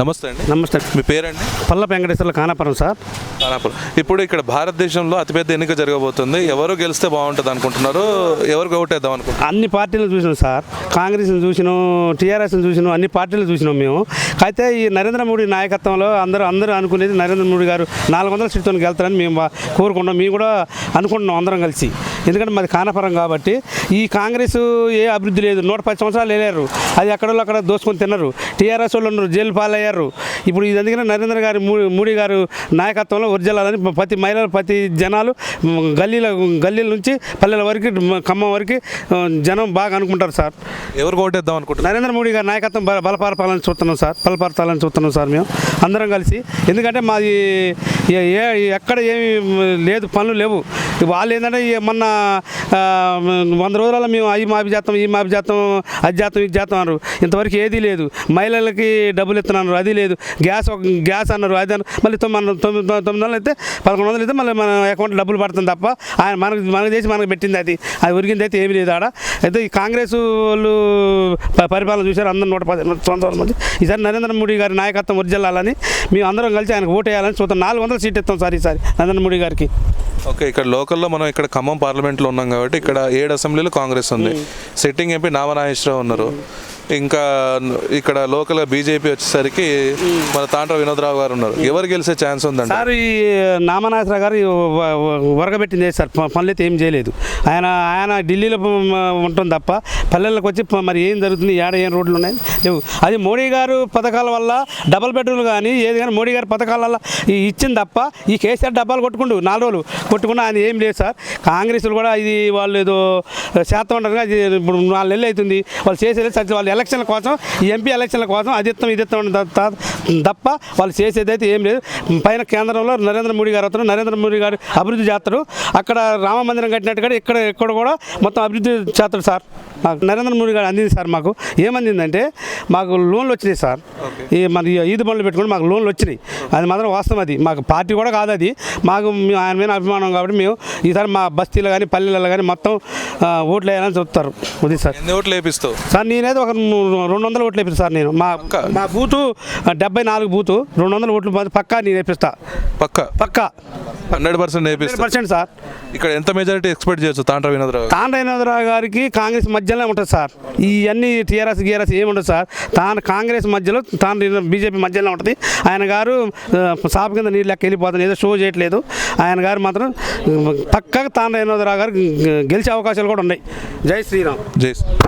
నమస్తే అండి. నమస్తే. మీ పేరండి? పల్ల వెంకటేశ్వర్ల కానాపురం సార్. ఖానాపూర్ ఇప్పుడు ఇక్కడ భారతదేశంలో అతిపెద్ద ఎన్నిక జరగబోతుంది. ఎవరు గెలిస్తే బాగుంటుంది అనుకుంటున్నారు? ఎవరికి ఓటేద్దాం అనుకుంటున్నారు? అన్ని పార్టీలను చూసినాం సార్. కాంగ్రెస్ని చూసినాం టీఆర్ఎస్ని చూసినాం అన్ని పార్టీలు చూసినాం మేము. అయితే ఈ నరేంద్ర మోడీ నాయకత్వంలో అందరూ అందరూ అనుకునేది నరేంద్ర మోడీ గారు నాలుగు వందల సీట్తో గెలుతారని మేము కోరుకుంటాం మేము కూడా అనుకుంటున్నాం అందరం కలిసి. ఎందుకంటే మాది కానపురం కాబట్టి ఈ కాంగ్రెస్ ఏ అభివృద్ధి లేదు. నూట పది సంవత్సరాలు వెళ్ళారు. అది ఎక్కడో అక్కడ దోసుకొని తిన్నారు టీఆర్ఎస్ వాళ్ళు ఉన్నారు జైలు పాలయ్యారు. ఇప్పుడు ఇది అందుకనే నరేంద్ర గారి మోడీ గారు నాయకత్వంలో ఒరిజినల్ ప్రతి మహిళలు ప్రతి జనాలు గల్లీల గల్లీల నుంచి పల్లెల వరకు ఖమ్మం వరకు జనం బాగా అనుకుంటారు సార్. ఎవరికి ఓటేద్దాం అనుకుంటున్నారు? నరేంద్ర మోడీ గారి నాయకత్వం బల బలపరపాలని చూస్తున్నాం సార్. బలపరచాలని చూస్తున్నాం సార్ మేము. అందరం కలిసి. ఎందుకంటే మాది ఏ ఎక్కడ ఏమి లేదు పనులు లేవు. వాళ్ళు ఏంటంటే మొన్న వంద రోజులలో మేము అవి మాపి చేస్తాం ఈ మాపి చేస్తాం అది చేస్తాం ఇది చేస్తాం అన్నారు. ఇంతవరకు ఏదీ లేదు. మహిళలకి డబ్బులు ఇస్తున్నారు అది లేదు. గ్యాస్ ఒక గ్యాస్ అన్నారు అది అన్నారు. మళ్ళీ తొమ్మిది తొమ్మిది తొమ్మిది వందలు అయితే పదకొండు వందలు అయితే మళ్ళీ మన అకౌంట్లో డబ్బులు పడుతుంది తప్ప ఆయన మనకు మనకు చేసి మనకు పెట్టింది అది. అది ఒరిగింది అయితే ఏమీ లేదు ఆడ. అయితే ఈ కాంగ్రెస్ వాళ్ళు పరిపాలన చూశారు అందరూ నూట పది సంవత్సరాల మంది. ఈసారి నరేంద్ర మోడీ గారి నాయకత్వం ఒరిజిల్లాలని మేము అందరం కలిసి ఆయనకు ఓటు వేయాలని చూస్తాం నాలుగు వందల సీట్ ఇస్తాం సార్ ఈసారి నరేంద్ర మోడీ గారికి. ఓకే ఇక్కడ లోకల్లో మనం ఇక్కడ ఖమ్మం పార్లమెంట్లో ఉన్నాం కాబట్టి ఇక్కడ ఏడు అసెంబ్లీలు కాంగ్రెస్ ఉంది. సిట్టింగ్ ఎంపీ నామనాగేశ్వరరావు ఉన్నారు. ఇంకా ఇక్కడ లోకల్ బీజేపీ వచ్చేసరికి మన తాండ్ర వినోద్రావు గారు ఉన్నారు. ఎవరు గెలిచే ఛాన్స్ ఉందండి? సార్ ఈ నామనాథరావు గారు వరగబెట్టింది సార్? ప- పనులు అయితే ఏం చేయలేదు. ఆయన ఆయన ఢిల్లీలో ఉంటుంది తప్ప పల్లెలకు వచ్చి మరి ఏం జరుగుతుంది? ఏడ ఏం రోడ్లు ఉన్నాయి? లేవు అది మోడీ గారు పథకాల వల్ల డబల్ బెడ్రూమ్ కానీ ఏది కానీ మోడీ గారి పథకాల వల్ల ఈ ఇచ్చింది తప్ప ఈ కేసీఆర్ డబ్బాలు కొట్టుకుంటూ నాలుగు రోజులు. కొట్టుకున్నా ఆయన ఏం లేదు సార్. కాంగ్రెస్లు కూడా ఇది వాళ్ళు ఏదో శాతం ఉంటారు కదా, ఇది ఇప్పుడు నాలుగు నెలలు అవుతుంది. వాళ్ళు చేసేది సత్యం వాళ్ళు ఎలక్షన్ల కోసం ఈ ఎంపీ ఎలక్షన్ల కోసం అది ఇస్తాం ఇది ఇస్తాం తప్ప వాళ్ళు చేసేది అయితే ఏం లేదు. పైన కేంద్రంలో నరేంద్ర మోడీ గారు అవుతారు. నరేంద్ర మోడీ గారు అభివృద్ధి చేస్తారు అక్కడ రామ మందిరం కట్టినట్టుగా ఇక్కడ ఇక్కడ కూడా మొత్తం అభివృద్ధి చేస్తాడు సార్. నాకు నరేంద్ర మోడీ గారు అందింది సార్ మాకు. ఏమందిందంటే మాకు లోన్లు వచ్చినాయి సార్. ఈ మన ఈదు బండ్లు పెట్టుకుని మాకు లోన్లు వచ్చినాయి. అది మాత్రం వాస్తవం అది. మాకు పార్టీ కూడా కాదు అది. మాకు ఆయన మీద అభిమానం కాబట్టి మేము ఈసారి మా బస్తీలో కానీ పల్లెలలో కానీ మొత్తం ఓట్లు వేయాలని చెప్తారు. అది సార్. ఎన్ని ఓట్లు వేపిస్తావు? సార్ నేనైతే ఒక రెండు వందల ఓట్లు వేపిస్తాను సార్ నేను. మా? మా బూతు డెబ్బై నాలుగు బూతు రెండు వందల ఓట్లు పక్కా నేను వేపిస్తా. పక్క? పక్కా. హండ్రెడ్ పర్సెంట్ వేపిస్తావు పర్సెంట్ సార్. ఇక్కడ ఎంత మెజారిటీ ఎక్స్పెక్ట్ చేయొచ్చు తాండ్ర వినోద్రావు గారు? తాండ్రనాథరావు గారికి కాంగ్రెస్ మధ్యలో ఉంటుంది సార్. ఇవన్నీ టీఆర్ఎస్ గీఆర్ఎస్ ఏమి సార్. తాను కాంగ్రెస్ మధ్యలో తాను బీజేపీ మధ్యలో ఉంటుంది. ఆయన గారు ఆ, సాపు కింద నీళ్ళు లెక్క వెళ్ళిపోతుంది. ఏదో షో చేయట్లేదు. ఆయన గారు మాత్రం పక్కగా తాండ్రనాథరావు గారు గెలిచే అవకాశాలు కూడా ఉన్నాయి. జై శ్రీరామ్. జై శ్రీ-